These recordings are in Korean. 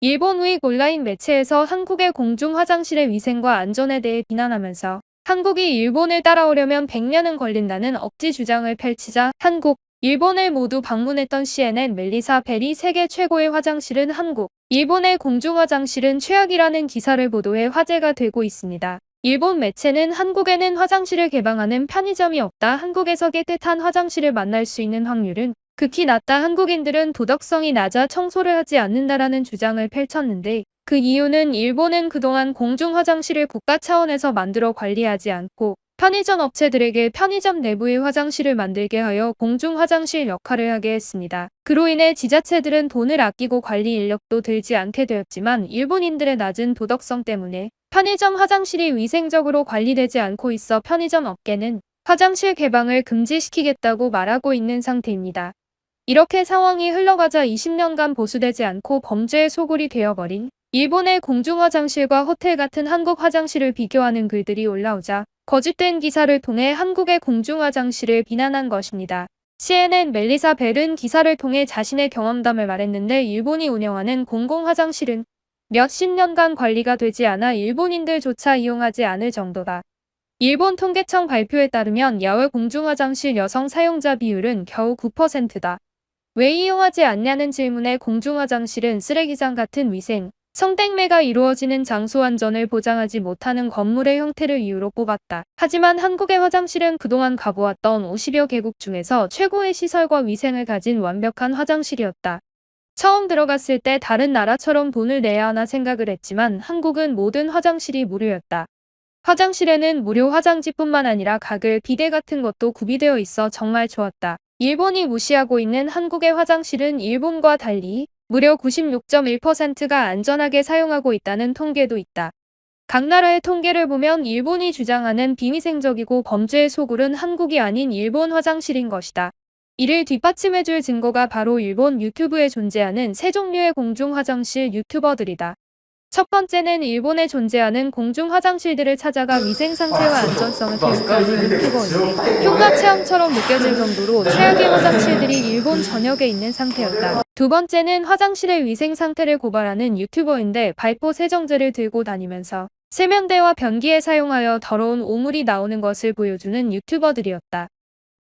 일본 우익 온라인 매체에서 한국의 공중 화장실의 위생과 안전에 대해 비난하면서 한국이 일본을 따라오려면 100년은 걸린다는 억지 주장을 펼치자 한국, 일본을 모두 방문했던 CNN 멜리사 벨이 세계 최고의 화장실은 한국, 일본의 공중 화장실은 최악이라는 기사를 보도해 화제가 되고 있습니다. 일본 매체는 한국에는 화장실을 개방하는 편의점이 없다. 한국에서 깨끗한 화장실을 만날 수 있는 확률은 극히 낮다. 한국인들은 도덕성이 낮아 청소를 하지 않는다라는 주장을 펼쳤는데 그 이유는 일본은 그동안 공중 화장실을 국가 차원에서 만들어 관리하지 않고 편의점 업체들에게 편의점 내부의 화장실을 만들게 하여 공중 화장실 역할을 하게 했습니다. 그로 인해 지자체들은 돈을 아끼고 관리 인력도 들지 않게 되었지만 일본인들의 낮은 도덕성 때문에 편의점 화장실이 위생적으로 관리되지 않고 있어 편의점 업계는 화장실 개방을 금지시키겠다고 말하고 있는 상태입니다. 이렇게 상황이 흘러가자 20년간 보수되지 않고 범죄의 소굴이 되어버린 일본의 공중 화장실과 호텔 같은 한국 화장실을 비교하는 글들이 올라오자 거짓된 기사를 통해 한국의 공중 화장실을 비난한 것입니다. CNN 멜리사 벨은 기사를 통해 자신의 경험담을 말했는데 일본이 운영하는 공공 화장실은 몇십 년간 관리가 되지 않아 일본인들조차 이용하지 않을 정도다. 일본 통계청 발표에 따르면 야외 공중화장실 여성 사용자 비율은 겨우 9%다. 왜 이용하지 않냐는 질문에 공중화장실은 쓰레기장 같은 위생, 성땡매가 이루어지는 장소 안전을 보장하지 못하는 건물의 형태를 이유로 뽑았다. 하지만 한국의 화장실은 그동안 가보았던 50여 개국 중에서 최고의 시설과 위생을 가진 완벽한 화장실이었다. 처음 들어갔을 때 다른 나라처럼 돈을 내야 하나 생각을 했지만 한국은 모든 화장실이 무료였다. 화장실에는 무료 화장지뿐만 아니라 가글, 비데 같은 것도 구비되어 있어 정말 좋았다. 일본이 무시하고 있는 한국의 화장실은 일본과 달리 무려 96.1%가 안전하게 사용하고 있다는 통계도 있다. 각 나라의 통계를 보면 일본이 주장하는 비위생적이고 범죄의 소굴은 한국이 아닌 일본 화장실인 것이다. 이를 뒷받침해줄 증거가 바로 일본 유튜브에 존재하는 세 종류의 공중 화장실 유튜버들이다. 첫 번째는 일본에 존재하는 공중 화장실들을 찾아가 위생 상태와 안전성을 테스트하는 유튜버인데 효과 체험처럼 느껴질 정도로 최악의 화장실들이 일본 전역에 있는 상태였다. 두 번째는 화장실의 위생 상태를 고발하는 유튜버인데 발포 세정제를 들고 다니면서 세면대와 변기에 사용하여 더러운 오물이 나오는 것을 보여주는 유튜버들이었다.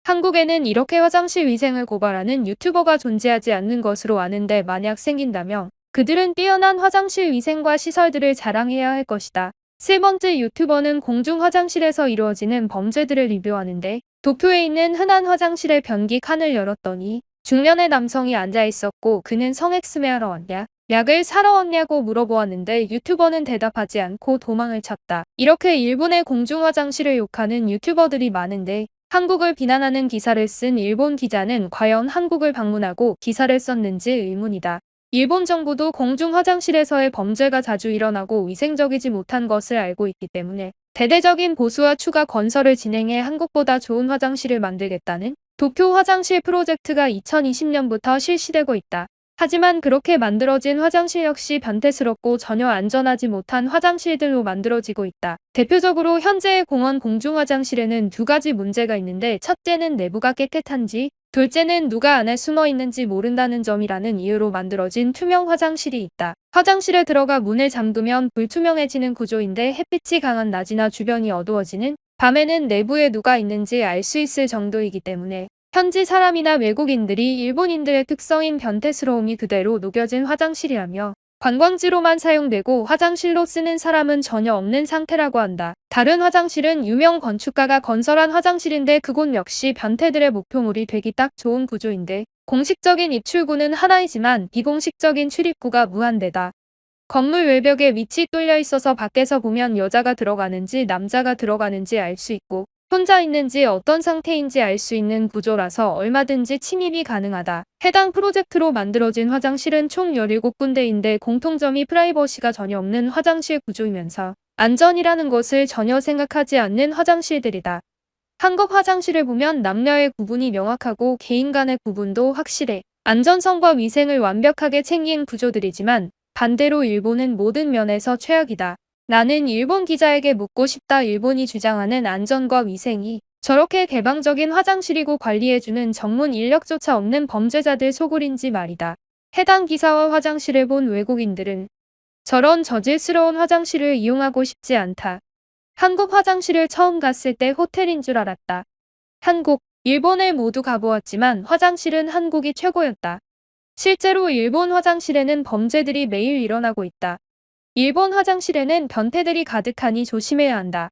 한국에는 이렇게 화장실 위생을 고발하는 유튜버가 존재하지 않는 것으로 아는데 만약 생긴다면 그들은 뛰어난 화장실 위생과 시설들을 자랑해야 할 것이다. 세 번째 유튜버는 공중 화장실에서 이루어지는 범죄들을 리뷰하는데 도쿄에 있는 흔한 화장실의 변기 칸을 열었더니 중년의 남성이 앉아 있었고 그는 성액스매 하러 왔냐? 약을 사러 왔냐고 물어보았는데 유튜버는 대답하지 않고 도망을 쳤다. 이렇게 일본의 공중 화장실을 욕하는 유튜버들이 많은데 한국을 비난하는 기사를 쓴 일본 기자는 과연 한국을 방문하고 기사를 썼는지 의문이다. 일본 정부도 공중 화장실에서의 범죄가 자주 일어나고 위생적이지 못한 것을 알고 있기 때문에 대대적인 보수와 추가 건설을 진행해 한국보다 좋은 화장실을 만들겠다는 도쿄 화장실 프로젝트가 2020년부터 실시되고 있다. 하지만 그렇게 만들어진 화장실 역시 변태스럽고 전혀 안전하지 못한 화장실들로 만들어지고 있다. 대표적으로 현재의 공원 공중 화장실에는 두 가지 문제가 있는데 첫째는 내부가 깨끗한지 둘째는 누가 안에 숨어 있는지 모른다는 점이라는 이유로 만들어진 투명 화장실이 있다. 화장실에 들어가 문을 잠그면 불투명해지는 구조인데 햇빛이 강한 낮이나 주변이 어두워지는 밤에는 내부에 누가 있는지 알 수 있을 정도이기 때문에 현지 사람이나 외국인들이 일본인들의 특성인 변태스러움이 그대로 녹여진 화장실이라며 관광지로만 사용되고 화장실로 쓰는 사람은 전혀 없는 상태라고 한다. 다른 화장실은 유명 건축가가 건설한 화장실인데 그곳 역시 변태들의 목표물이 되기 딱 좋은 구조인데 공식적인 입출구는 하나이지만 비공식적인 출입구가 무한대다. 건물 외벽에 밑이 뚫려 있어서 밖에서 보면 여자가 들어가는지 남자가 들어가는지 알 수 있고 혼자 있는지 어떤 상태인지 알 수 있는 구조라서 얼마든지 침입이 가능하다. 해당 프로젝트로 만들어진 화장실은 총 17군데인데 공통점이 프라이버시가 전혀 없는 화장실 구조이면서 안전이라는 것을 전혀 생각하지 않는 화장실들이다. 한국 화장실을 보면 남녀의 구분이 명확하고 개인 간의 구분도 확실해. 안전성과 위생을 완벽하게 챙긴 구조들이지만 반대로 일본은 모든 면에서 최악이다. 나는 일본 기자에게 묻고 싶다. 일본이 주장하는 안전과 위생이 저렇게 개방적인 화장실이고 관리해주는 전문 인력조차 없는 범죄자들 소굴인지 말이다. 해당 기사와 화장실을 본 외국인들은 저런 저질스러운 화장실을 이용하고 싶지 않다. 한국 화장실을 처음 갔을 때 호텔인 줄 알았다. 한국, 일본을 모두 가보았지만 화장실은 한국이 최고였다. 실제로 일본 화장실에는 범죄들이 매일 일어나고 있다. 일본 화장실에는 변태들이 가득하니 조심해야 한다.